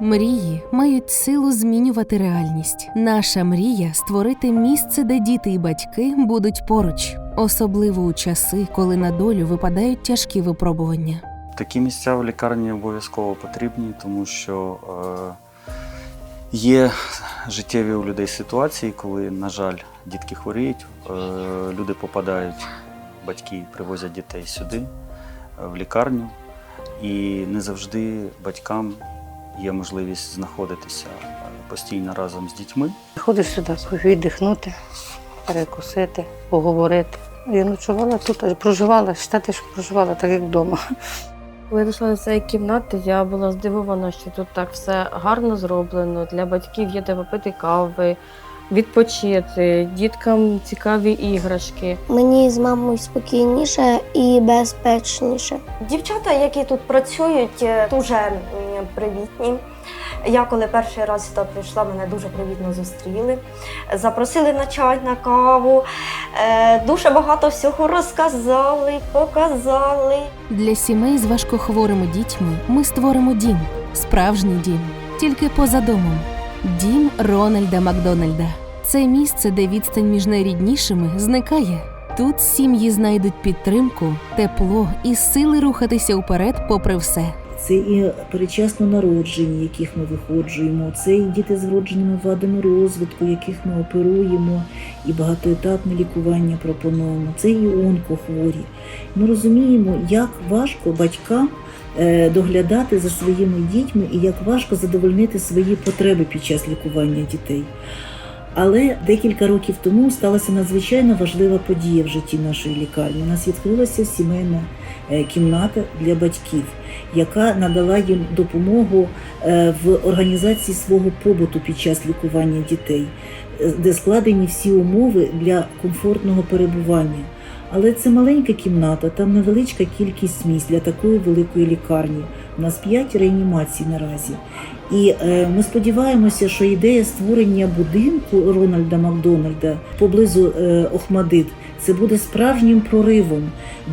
Мрії мають силу змінювати реальність. Наша мрія створити місце, де діти і батьки будуть поруч, особливо у часи, коли на долю випадають тяжкі випробування. Такі місця в лікарні обов'язково потрібні, тому що е, є життєві у людей ситуації, коли, на жаль, дітки хворіють, е, люди попадають, батьки привозять дітей сюди, е, в лікарню, і не завжди батькам є можливість знаходитися е, постійно разом з дітьми. Ходиш сюди віддихнути, перекусити, поговорити. Я ночувала тут, а проживала, считати, що проживала так, як вдома. Коли я дійшла до цієї кімнати, я була здивована, що тут так все гарно зроблено. Для батьків є де попити кави, відпочити, діткам цікаві іграшки. Мені з мамою спокійніше і безпечніше. Дівчата, які тут працюють, е, дуже м, привітні. Я коли перший раз сюди прийшла, мене дуже привітно зустріли. Запросили на чай, на каву. Е, Дуже багато всього розказали, показали. Для сімей з важкохворими дітьми ми створимо дім, справжній дім, тільки поза домом. Дім Рональда Макдональда. Це місце, де відстань між найріднішими зникає. Тут сім'ї знайдуть підтримку, тепло і сили рухатися вперед, попри все. Це і передчасно народжені, яких ми виходжуємо, це і діти з вродженими вадами розвитку, яких ми оперуємо, і багатоетапне лікування пропонуємо. Це і онкохворі. Ми розуміємо, як важко батькам е, доглядати за своїми дітьми і як важко задовольнити свої потреби під час лікування дітей. Але декілька років тому сталася надзвичайно важлива подія в житті нашої лікарні. У нас відкрилася сімейна е, кімната для батьків, яка надала їм допомогу е, в організації свого побуту під час лікування дітей, е, де складені всі умови для комфортного перебування. Але це маленька кімната, там невеличка кількість місць для такої великої лікарні. У нас 5 реанімацій наразі. І е, ми сподіваємося, що ідея створення будинку Рональда Макдональда поблизу е, Охмадит це буде справжнім проривом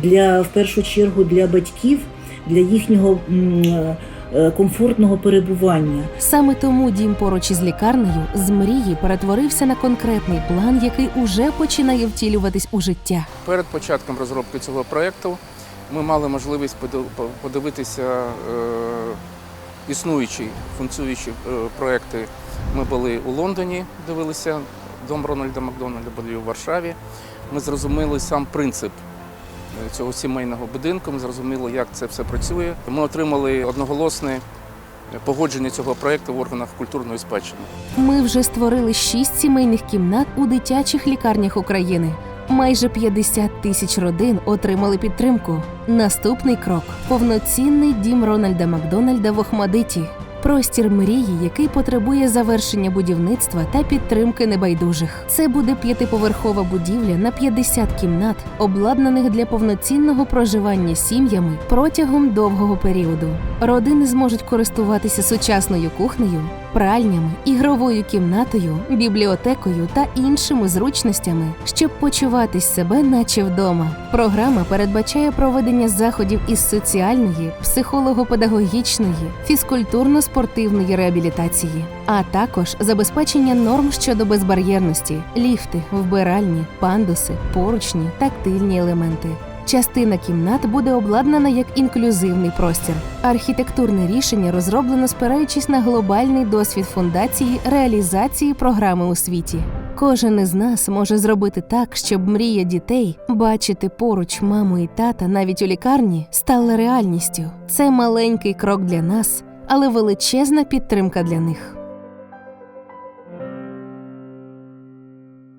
для в першу чергу для батьків, для їхнього м, е, комфортного перебування. Саме тому дім поруч із лікарнею з мрії перетворився на конкретний план, який уже починає втілюватись у життя. Перед початком розробки цього проєкту ми мали можливість подивитися е, існуючі функціонуючі е, проекти. Ми були у Лондоні, дивилися дом Рональда Макдональда, були у Варшаві. Ми зрозуміли сам принцип е, цього сімейного будинку. Ми зрозуміли, як це все працює. Ми отримали одноголосне погодження цього проєкту в органах культурної спадщини. Ми вже створили шість сімейних кімнат у дитячих лікарнях України. Майже 50 тисяч родин отримали підтримку. Наступний крок повноцінний дім Рональда Макдональда в Охмадиті. Простір мрії, який потребує завершення будівництва та підтримки небайдужих. Це буде п'ятиповерхова будівля на 50 кімнат, обладнаних для повноцінного проживання сім'ями протягом довгого періоду. Родини зможуть користуватися сучасною кухнею, пральнями, ігровою кімнатою, бібліотекою та іншими зручностями, щоб почуватись себе, наче вдома. Програма передбачає проведення заходів із соціальної, психолого-педагогічної, фізкультурно-спортивної реабілітації, а також забезпечення норм щодо безбар'єрності, ліфти, вбиральні, пандуси, поручні, тактильні елементи. Частина кімнат буде обладнана як інклюзивний простір. Архітектурне рішення розроблено спираючись на глобальний досвід фундації реалізації програми у світі. Кожен із нас може зробити так, щоб мрія дітей бачити поруч маму і тата навіть у лікарні стала реальністю. Це маленький крок для нас, але величезна підтримка для них.